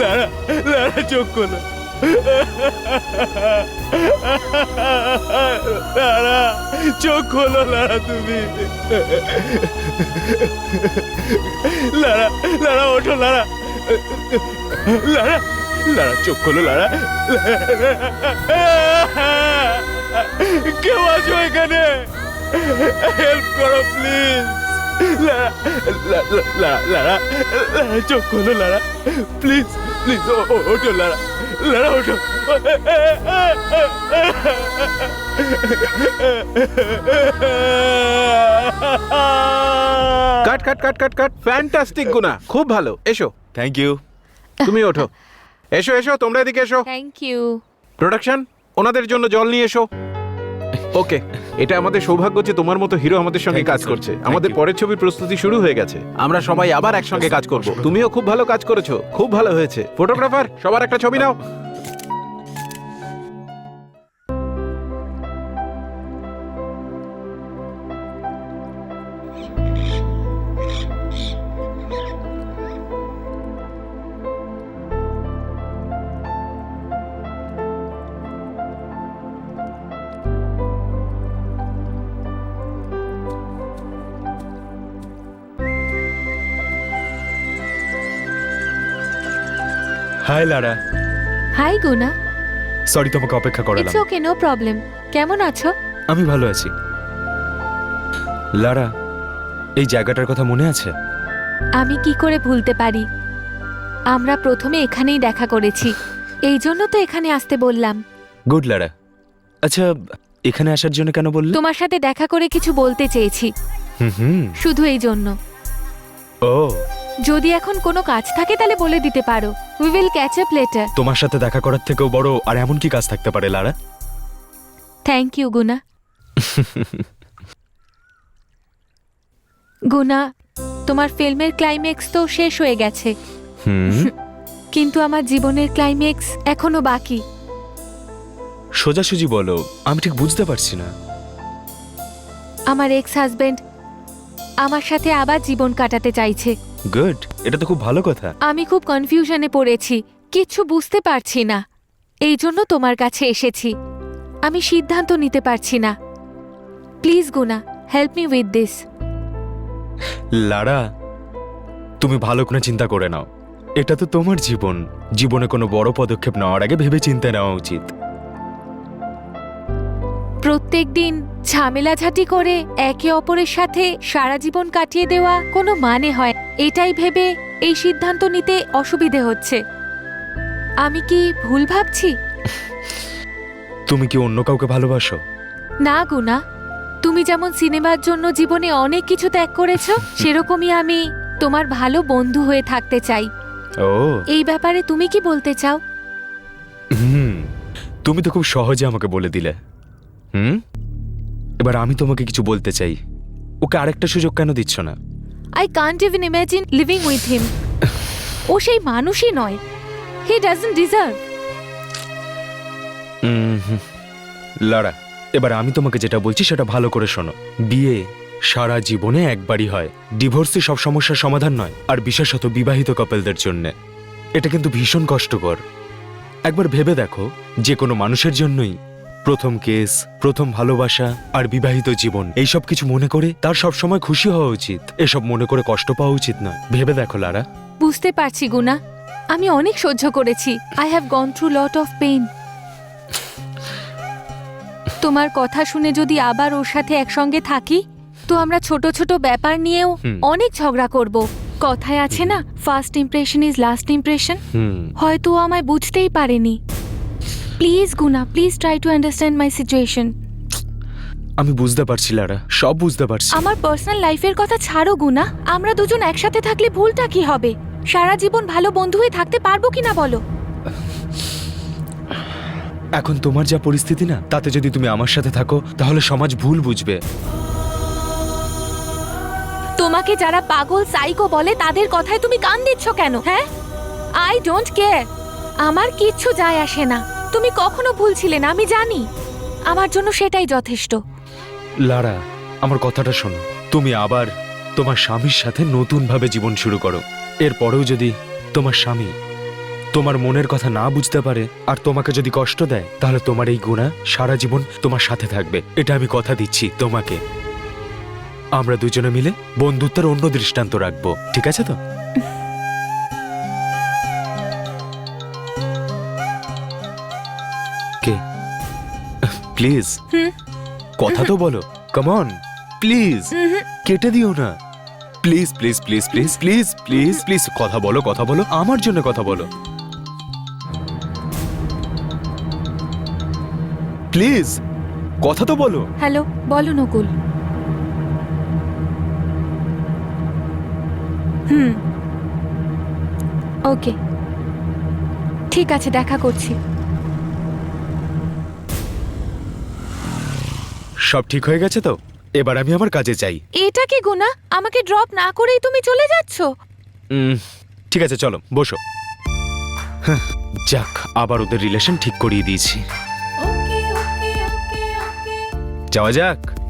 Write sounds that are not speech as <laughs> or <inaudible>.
লারা লারা চোখ খোলো লারা চোখ খোলো লারা তুমি লারা লারা ওঠো লারা লারা লারা চোখ খোলো লারা কেউ আছো এখানে হেল্প করো প্লিজ লারা লারা লারা লারা চোখ খোলো লারা। প্লিজ প্লিজ ওঠো লারা লারা ওঠো। কাট কাট কাট কাট কাট। ফ্যান্টাস্টিক গুনা। খুব ভালো। এসো। থ্যাংক ইউ তুমি ওঠো। এসো এসো তোমরা এদিকে এসো। থ্যাংক ইউ প্রোডাকশন ওনাদের জন্য জল নিয়ে এসো। ওকে এটা আমাদের সৌভাগ্য যে তোমার মতো হিরো আমাদের সঙ্গে কাজ করছে। আমাদের পরের ছবির প্রস্তুতি শুরু হয়ে গেছে। আমরা সবাই আবার একসঙ্গে কাজ করব। তুমিও খুব ভালো কাজ করেছ। খুব ভালো হয়েছে। ফটোগ্রাফার সবার একটা ছবি নাও। Hi Lara hi Guna sorry তোমাকে অপেক্ষা ইটস করালাম ওকে নো প্রবলেম কেমন আছো? আমি ভালো আছি। লারা এই জায়গাটার কথা মনে আছে? আমি কি করে ভুলতে পারি? আমরা প্রথমে এখানেই দেখা করেছি। এই জন্য তো এখানে আসতে বললাম। গুড লারা আচ্ছা এখানে আসার জন্য কেন বললে? তোমার সাথে দেখা করে কিছু বলতে চেয়েছি। হুম হুম। শুধু এই জন্য। ও। যদি এখন কোনো কাজ থাকে তাহলে বলে দিতে পারো। We will catch up later তোমার সাথে দেখা করার থেকেও বড় আর এমন কি কাজ থাকতে পারে লারা? থ্যাংক ইউ গুনা। <laughs> গুনা তোমার ফিল্মের ক্লাইম্যাক্স তো শেষ হয়ে গেছে। হুম? <laughs> কিন্তু আমার জীবনের ক্লাইম্যাক্স এখনও বাকি। সোজাসুজি বলো আমি ঠিক বুঝতে পারছি না। আমার এক্স হাজবেন্ড আমার সাথে আবার জীবন কাটাতে চাইছে। গুড এটা তো খুব ভালো কথা। আমি খুব কনফিউশনে পড়েছি কিচ্ছু বুঝতে পারছি না। এই জন্য তোমার কাছে এসেছি। আমি সিদ্ধান্ত নিতে পারছি না। Please gonna help me with this Lara তুমি ভালো করে চিন্তা করে নাও। এটা তো তোমার জীবন। জীবনে কোনো বড় পদক্ষেপ নেওয়ার আগে ভেবে চিন্তা নেওয়া উচিত। প্রত্যেক দিন ঝামেলাঝাটি করে একে অপরের সাথে সারা জীবন কাটিয়ে দেওয়া কোনো মানে হয় এটাই ভেবে এই সিদ্ধান্ত নিতে অসুবিধে হচ্ছে। আমি কি ভুল ভাবছি? তুমি কি অন্য কাউকে ভালোবাসো? না গুনা তুমি যেমন সিনেমার জন্য জীবনে অনেক কিছু ত্যাগ করেছ <laughs> সেরকমই আমি তোমার ভালো বন্ধু হয়ে থাকতে চাই। ও। এই ব্যাপারে তুমি কি বলতে চাও? হুম। তুমি তো খুব সহজে আমাকে বলে দিলে। হুম? এবার আমি তোমাকে কিছু বলতে চাই। ওকে আরেকটা সুযোগ কেন দিচ্ছ না? I can't even imagine living with him ও সেই মানুষই নয়। He doesn't deserve. লড়া এবার আমি তোমাকে যেটা বলছি সেটা ভালো করে শোনো। বিয়ে সারা জীবনে একবারই হয়। ডিভোর্সই সব সমস্যার সমাধান নয় আর বিশেষত বিবাহিত কাপলদের জন্য। এটা কিন্তু ভীষণ কষ্টকর। একবার ভেবে দেখো যে কোনো মানুষের জন্যই প্রথম কেস প্রথম ভালোবাসা আর বিবাহিত জীবন। এইসব কিছু মনে করে তার সব সময় খুশি হওয়া উচিত। এসব মনে করে কষ্ট পাওয়া উচিত নয়। ভেবে দেখো লারা। বুঝতে পারছি গুনা। আমি অনেক সহ্য করেছি। I have gone through lot of pain তোমার কথা শুনে যদি আবার ওর সাথে একসঙ্গে থাকি তো আমরা ছোট ছোট ব্যাপার নিয়েও অনেক ঝগড়া করব। কথায় আছে না first impression is last impression হয়তো আমায় বুঝতেই পারেনি। Please Guna please try to understand my situation আমি বুঝতে পারছি লারা। সব বুঝতে পারছি। আমার পার্সোনাল লাইফের কথা ছাড়ো গুনা আমরা দুজন একসাথে থাকলে ভুলটা কি হবে? সারা জীবন ভালো বন্ধু হয়ে থাকতে পারব কিনা বলো? এখন তোমার যা পরিস্থিতি না তাতে যদি তুমি আমার সাথে থাকো তাহলে সমাজ ভুল বুঝবে। তোমাকে যারা পাগল সাইকো বলে তাদের কথায় তুমি কান দিচ্ছ কেন হ্যাঁ? আই ডোন্ট কেয়ার আমার কিচ্ছু যায় আসে না। তুমি কখনো ভুল ছিলে না, আমি জানি। আমার জন্য সেটাই যথেষ্ট। লারা, আমার কথাটা শোনো। তুমি আবার তোমার স্বামীর সাথে নতুন ভাবে জীবন শুরু করো। এরপরেও যদি তোমার স্বামী তোমার মনের কথা না বুঝতে পারে আর তোমাকে যদি কষ্ট দেয়, তাহলে তোমার এই গুণা সারা জীবন তোমার সাথে থাকবে। এটা আমি কথা দিচ্ছি তোমাকে। আমরা দুজনে মিলে বন্ধুত্বের অন্য দৃষ্টান্ত রাখব, ঠিক আছে তো? প্লিজ। হুম। কথা তো বলো। কমন প্লিজ কেটে দিও না। Please please please please please please please কথা বলো কথা বলো আমার জন্য কথা বলো। প্লিজ কথা তো বলো। হ্যালো বলো নকুল। হুম। ওকে ঠিক আছে দেখা করছি। সব ঠিক হয়ে গেছে তো? এবার আমি আমার কাজে চাই এটা কি গুনা? আমাকে ড্রপ না করেই তুমি চলে যাচ্ছ? উম, ঠিক আছে চলো বসো। হ্যাঁ, যাক আবার ওদের রিলেশন ঠিক করিয়ে দিয়েছি। যাওয়া যাক।